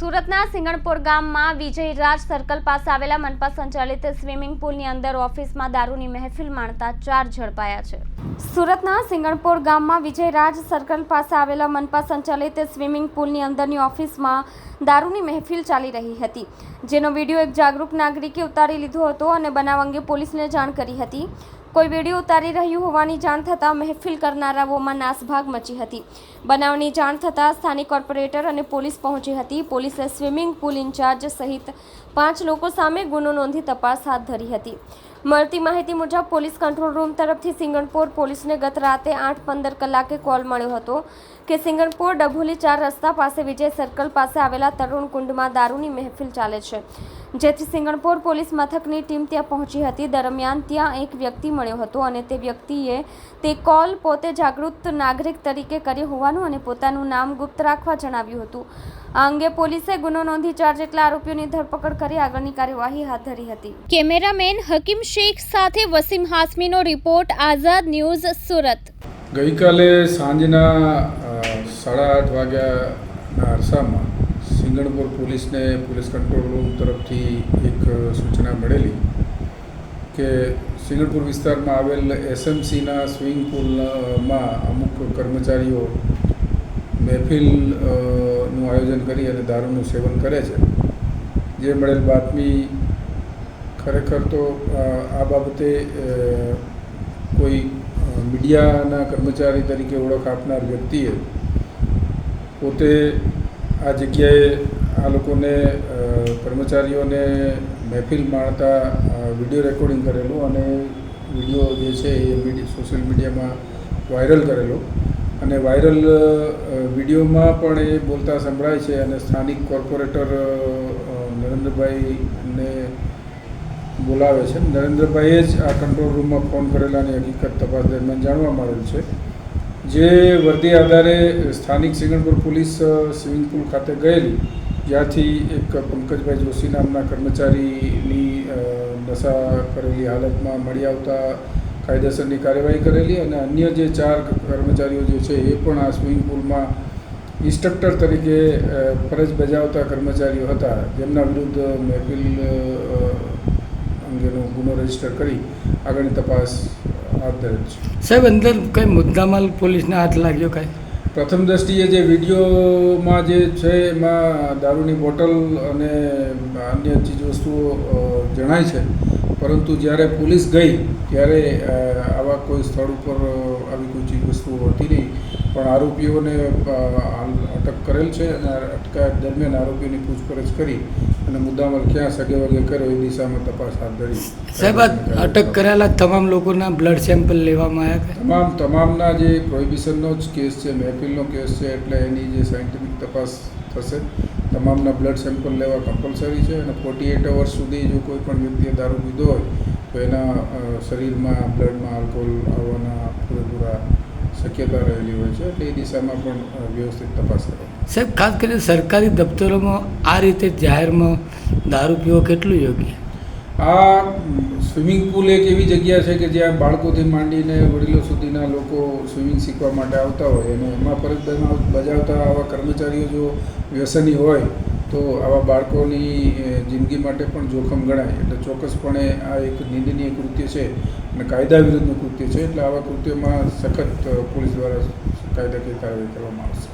સુરતના સિંગણપુર ગામમાં વિજય રાજ સર્કલ પાસે આવેલા મનપા સંચાલિત સ્વિમિંગ પુલની અંદર ઓફિસમાં દારૂની મહેફિલ માણતા ચાર ઝડપાયા છે. સુરતના સિંગણપુર ગામમાં વિજય રાજ સર્કલ પાસે આવેલા મનપા સંચાલિત સ્વિમિંગ પુલની અંદરની ઓફિસમાં દારૂની મહેફિલ ચાલી રહી હતી, જેનો વીડિયો એક જાગૃત નાગરિકે ઉતારી લીધો હતો અને બનાવ અંગે પોલીસને જાણ કરી હતી. કોઈ વીડિયો ઉતારી રહ્યું હોવાની જાણ થતાં મહેફિલ કરનારાઓમાં નાસભાગ મચી હતી. બનાવની જાણ થતાં સ્થાનિક કોર્પોરેટર અને પોલીસ પહોંચી હતી. પોલીસે સ્વિમિંગ પુલ ઇન્ચાર્જ સહિત પાંચ લોકો સામે ગુનો નોંધી તપાસ હાથ ધરી હતી. મળતી માહિતી મુજબ પોલીસ કંટ્રોલ રૂમ તરફથી સિંગણપોર પોલીસને ગત રાતે આઠ પંદર કલાકે કોલ મળ્યો હતો કે સિંગણપોર ડભોલી ચાર રસ્તા પાસે વિજય સર્કલ પાસે આવેલા તરુણ કુંડમાં દારૂની મહેફિલ ચાલે છે. જેથી સિંગણપોર પોલીસ મથકની ટીમ ત્યાં પહોંચી હતી. દરમિયાન ત્યાં એક વ્યક્તિ મળ્યો હતો અને તે વ્યક્તિએ તે કોલ પોતે જાગૃત નાગરિક તરીકે કર્યો હોવાનું અને પોતાનું નામ ગુપ્ત રાખવા જણાવ્યું હતું. આ અંગે પોલીસે ગુનો નોંધી ચાર જેટલા આરોપીઓની ધરપકડ કરી આગળની કાર્યવાહી હાથ ધરી હતી. કેમેરામેન હકીમ શેખ સાથે વસીમ હાસમીનો રિપોર્ટ આઝાદ ન્યૂઝ સુરત. ગઈકાલે સાંજના સાડા આઠ વાગ્યાના અરસામાં સિંગણપુર પોલીસને પોલીસ કંટ્રોલ રૂમ તરફથી એક સૂચના મળેલી કે સિંગણપુર વિસ્તારમાં આવેલ એસએમસીના સ્વિમિંગ પુલમાં અમુક કર્મચારીઓ મહેફિલનું આયોજન કરી અને દારૂનું સેવન કરે છે. જે મળેલ બાતમી ખરેખર તો આ બાબતે કોઈ મીડિયાના કર્મચારી તરીકે ઓળખ આપનાર વ્યક્તિએ પોતે આ જગ્યાએ આ લોકોને કર્મચારીઓને મહેફિલ માણતા વીડિયો રેકોર્ડિંગ કરેલું અને વીડિયો જે છે એ સોશિયલ મીડિયામાં વાયરલ કરેલો. અને વાયરલ વિડીયોમાં પણ એ બોલતા સંભળાય છે અને સ્થાનિક કોર્પોરેટર નરેન્દ્રભાઈને બોલાવે છે. નરેન્દ્રભાઈએ જ આ કંટ્રોલ રૂમમાં ફોન કરેલાની હકીકત તપાસ દરમિયાન જાણવા મળેલ છે. જે વર્દી આધારે સ્થાનિક સિંગણપુર પોલીસ સ્વિમિંગ પુલ ખાતે ગયેલી, જ્યાંથી એક પંકજભાઈ જોશી નામના કર્મચારીની નશા કરેલી હાલતમાં મળી આવતા કાયદેસરની કાર્યવાહી કરેલી અને અન્ય જે ચાર કર્મચારીઓ જે છે એ પણ આ સ્વિમિંગ પુલમાં ઇન્સ્ટ્રક્ટર તરીકે ફરજ બજાવતા કર્મચારીઓ હતા. જેમના વિરુદ્ધ મહેફિલ અંગેનો ગુનો રજિસ્ટર કરી આગળની તપાસ હાથ ધરેલ છે. સાહેબ અંદર કઈ મુદ્દામાલ પોલીસને હાથ લાગ્યો કાંઈ? પ્રથમ દ્રષ્ટિએ જે વિડીયોમાં જે છે એમાં દારૂની બોટલ અને અન્ય ચીજવસ્તુઓ વસ્તુઓ જણાય છે. પરંતુ જ્યારે પોલીસ ગઈ ત્યારે આવા કોઈ સ્થળ ઉપર આવી કોઈ ચીજવસ્તુઓ હતી નહીં. પણ આરોપીઓને અટક કરેલ છે અને અટકાયત દરમિયાન આરોપીઓની પૂછપરછ કરી અને મુદ્દામાલ ક્યાં સગે વગે કર્યો એ દિશામાં તપાસ હાથ ધરી. સાહેબ અટક કરેલા તમામ લોકોના બ્લડ સેમ્પલ લેવામાં આવ્યા તમામ તમામના જે પ્રોહિબિશનનો જ કેસ છે મહેફિલનો કેસ છે એટલે એની જે સાયન્ટિફિક તપાસ થશે તમામના બ્લડ સેમ્પલ લેવા કમ્પલસરી છે અને ફોર્ટી એટ અવર્સ સુધી જો કોઈ પણ વ્યક્તિએ દારૂ પીધો હોય તો એના શરીરમાં બ્લડમાં આલ્કોહોલ આવવાના પૂરેપૂરા શક્યતા રહેલી હોય છે એટલે એ દિશામાં પણ વ્યવસ્થિત તપાસ કરે. સાહેબ ખાસ કરીને સરકારી દફતરોમાં આ રીતે જાહેરમાં દારૂ પીવો કેટલું યોગ્ય? આ સ્વિમિંગ પુલ એક એવી જગ્યા છે કે જ્યાં બાળકોથી માંડીને વડીલો સુધીના લોકો સ્વિમિંગ શીખવા માટે આવતા હોય અને એમાં ફરજ બજાવ- બજાવતા આવા કર્મચારીઓ જો વ્યસની હોય તો આવા બાળકોની જિંદગી માટે પણ જોખમ ગણાય. એટલે ચોક્કસપણે આ એક નિંદનીય કૃત્ય છે અને કાયદા વિરુદ્ધનું કૃત્ય છે. એટલે આવા કૃત્યમાં સખત પોલીસ દ્વારા કાયદાકીય કાર્યવાહી કરવામાં આવશે.